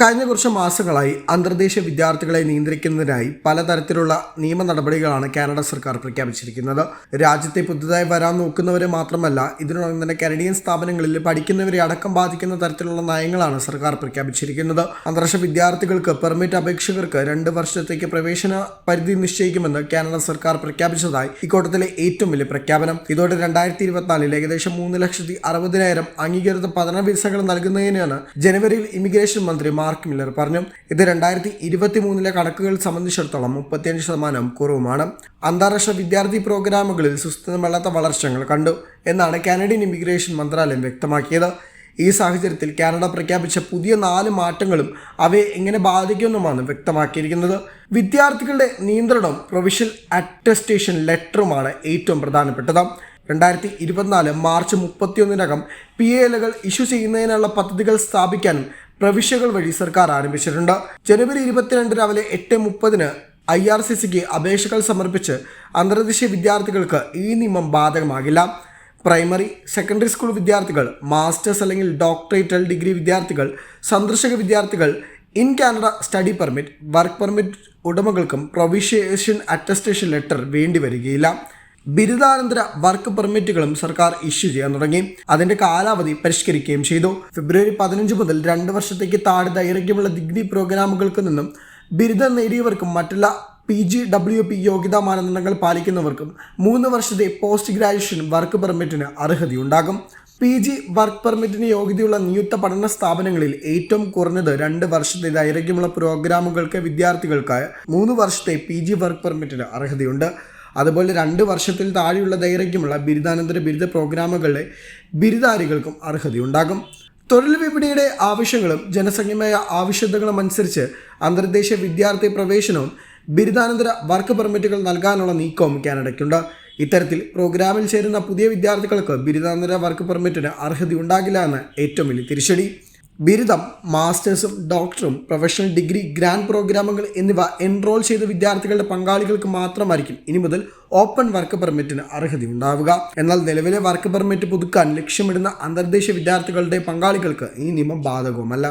കഴിഞ്ഞ കുറച്ച് മാസങ്ങളായി അന്തർദേശീയ വിദ്യാർത്ഥികളെ നിയന്ത്രിക്കുന്നതിനായി പലതരത്തിലുള്ള നിയമ നടപടികളാണ് കാനഡ സർക്കാർ പ്രഖ്യാപിച്ചിരിക്കുന്നത്. രാജ്യത്തെ പുതുതായി വരാൻ നോക്കുന്നവരെ മാത്രമല്ല ഇതിനോടൊപ്പം തന്നെ കനഡിയൻ സ്ഥാപനങ്ങളിൽ പഠിക്കുന്നവരെ അടക്കം ബാധിക്കുന്ന തരത്തിലുള്ള നയങ്ങളാണ് സർക്കാർ പ്രഖ്യാപിച്ചിരിക്കുന്നത്. അന്താരാഷ്ട്ര വിദ്യാർത്ഥികൾക്ക് പെർമിറ്റ് അപേക്ഷകർക്ക് രണ്ട് വർഷത്തേക്ക് പ്രവേശന പരിധി നിശ്ചയിക്കുമെന്ന് കാനഡ സർക്കാർ പ്രഖ്യാപിച്ചതായി ഇക്കൂട്ടത്തിലെ ഏറ്റവും വലിയ പ്രഖ്യാപനം. ഇതോടെ രണ്ടായിരത്തി ഇരുപത്തിനാലിൽ ഏകദേശം മൂന്ന് ലക്ഷത്തി അറുപതിനായിരം അംഗീകൃത പഠന വിസകൾ നൽകുന്നതിനാണ് ജനുവരിയിൽ ഇമിഗ്രേഷൻ മന്ത്രി മാർക്ക് മില്ലർ പറഞ്ഞു ഇത് രണ്ടായിരത്തി ഇരുപത്തി മൂന്നിലെ കണക്കുകൾ സംബന്ധിച്ചിടത്തോളം മുപ്പത്തിയഞ്ച് ശതമാനം കുറവുമാണ്. അന്താരാഷ്ട്ര വിദ്യാർത്ഥി പ്രോഗ്രാമുകളിൽ സുസ്ഥിരമല്ലാത്ത വളർച്ചകൾ കണ്ടു എന്നാണ് കാനഡിയൻ ഇമിഗ്രേഷൻ മന്ത്രാലയം വ്യക്തമാക്കിയത്. ഈ സാഹചര്യത്തിൽ കാനഡ പ്രഖ്യാപിച്ച പുതിയ നാല് മാറ്റങ്ങളും അവയെ എങ്ങനെ ബാധിക്കുമെന്നുമാണ് വ്യക്തമാക്കിയിരിക്കുന്നത്. വിദ്യാർത്ഥികളുടെ നിയന്ത്രണവും പ്രൊവിഷ്യൽ അറ്റസ്റ്റേഷൻ ലെറ്ററുമാണ് ഏറ്റവും പ്രധാനപ്പെട്ടത്. രണ്ടായിരത്തി ഇരുപത്തിനാല് മാർച്ച് മുപ്പത്തിയൊന്നിനകം പി എ എല്ലുകൾ ഇഷ്യൂ ചെയ്യുന്നതിനുള്ള പദ്ധതികൾ സ്ഥാപിക്കാനും പ്രവിശ്യകൾ വഴി സർക്കാർ ആരംഭിച്ചിട്ടുണ്ട്. ജനുവരി ഇരുപത്തിരണ്ട് രാവിലെ എട്ട് മുപ്പതിന് ഐ ആർ സി സിക്ക് അപേക്ഷകൾ സമർപ്പിച്ച് അന്തർദേശീയ വിദ്യാർത്ഥികൾക്ക് ഈ നിയമം ബാധകമാകില്ല. പ്രൈമറി സെക്കൻഡറി സ്കൂൾ വിദ്യാർത്ഥികൾ മാസ്റ്റേഴ്സ് അല്ലെങ്കിൽ ഡോക്ടറേറ്റൽ ഡിഗ്രി വിദ്യാർത്ഥികൾ സന്ദർശക വിദ്യാർത്ഥികൾ in Canada study permit work permit ഉടമകൾക്കും provincial attestation letter വേണ്ടി വരികയില്ല. ബിരുദാനന്തര വർക്ക് പെർമിറ്റുകളും സർക്കാർ ഇഷ്യൂ ചെയ്യാൻ തുടങ്ങി. അതിന്റെ കാലാവധി പരിഷ്കരിക്കുകയും ചെയ്തു. ഫെബ്രുവരി പതിനഞ്ച് മുതൽ രണ്ട് വർഷത്തേക്ക് താഴെ ദൈർഘ്യമുള്ള ഡിഗ്രി പ്രോഗ്രാമുകൾക്ക് നിന്നും ബിരുദം നേടിയവർക്കും മറ്റുള്ള പി ജി ഡബ്ല്യു പി യോഗ്യതാ മാനദണ്ഡങ്ങൾ പാലിക്കുന്നവർക്കും മൂന്ന് വർഷത്തെ പോസ്റ്റ് ഗ്രാജുവേഷൻ വർക്ക് പെർമിറ്റിന് അർഹതയുണ്ടാകും. പി ജി വർക്ക് പെർമിറ്റിന് യോഗ്യതയുള്ള നിയുക്ത പഠന സ്ഥാപനങ്ങളിൽ ഏറ്റവും കുറഞ്ഞത് രണ്ട് വർഷത്തെ ദൈർഘ്യമുള്ള പ്രോഗ്രാമുകൾക്ക് വിദ്യാർത്ഥികൾക്കായ മൂന്ന് വർഷത്തെ പി ജി വർക്ക് പെർമിറ്റിന് അർഹതയുണ്ട്. അതുപോലെ രണ്ട് വർഷത്തിൽ താഴെയുള്ള ദൈർഘ്യമുള്ള ബിരുദാനന്തര ബിരുദ പ്രോഗ്രാമുകളുടെ ബിരുദാരികൾക്കും അർഹതയുണ്ടാകും. തൊഴിൽ വിപണിയുടെ ആവശ്യങ്ങളും ജനസംഖ്യമായ ആവശ്യകതകളും അനുസരിച്ച് അന്തർദേശീയ വിദ്യാർത്ഥി പ്രവേശനവും ബിരുദാനന്തര വർക്ക് പെർമിറ്റുകൾ നൽകാനുള്ള നീക്കവും കാനഡയ്ക്കുണ്ട്. ഇത്തരത്തിൽ പ്രോഗ്രാമിൽ ചേരുന്ന പുതിയ വിദ്യാർത്ഥികൾക്ക് ബിരുദാനന്തര വർക്ക് പെർമിറ്റിന് അർഹതയുണ്ടാകില്ല എന്ന് ഏറ്റവും വലിയ തിരിച്ചടി. ബിരുദം മാസ്റ്റേഴ്സും ഡോക്ടറും പ്രൊഫഷണൽ ഡിഗ്രി ഗ്രാൻഡ് പ്രോഗ്രാമുകൾ എന്നിവ എൻറോൾ ചെയ്ത വിദ്യാർത്ഥികളുടെ പങ്കാളികൾക്ക് മാത്രമായിരിക്കും ഇനി മുതൽ ഓപ്പൺ വർക്ക് പെർമിറ്റിന് അർഹതയുണ്ടാവുക എന്നാൽ നിലവിലെ വർക്ക് പെർമിറ്റ് പുതുക്കാൻ ലക്ഷ്യമിടുന്ന അന്തർദേശീയ വിദ്യാർത്ഥികളുടെ പങ്കാളികൾക്ക് ഈ നിയമം ബാധകവുമല്ല.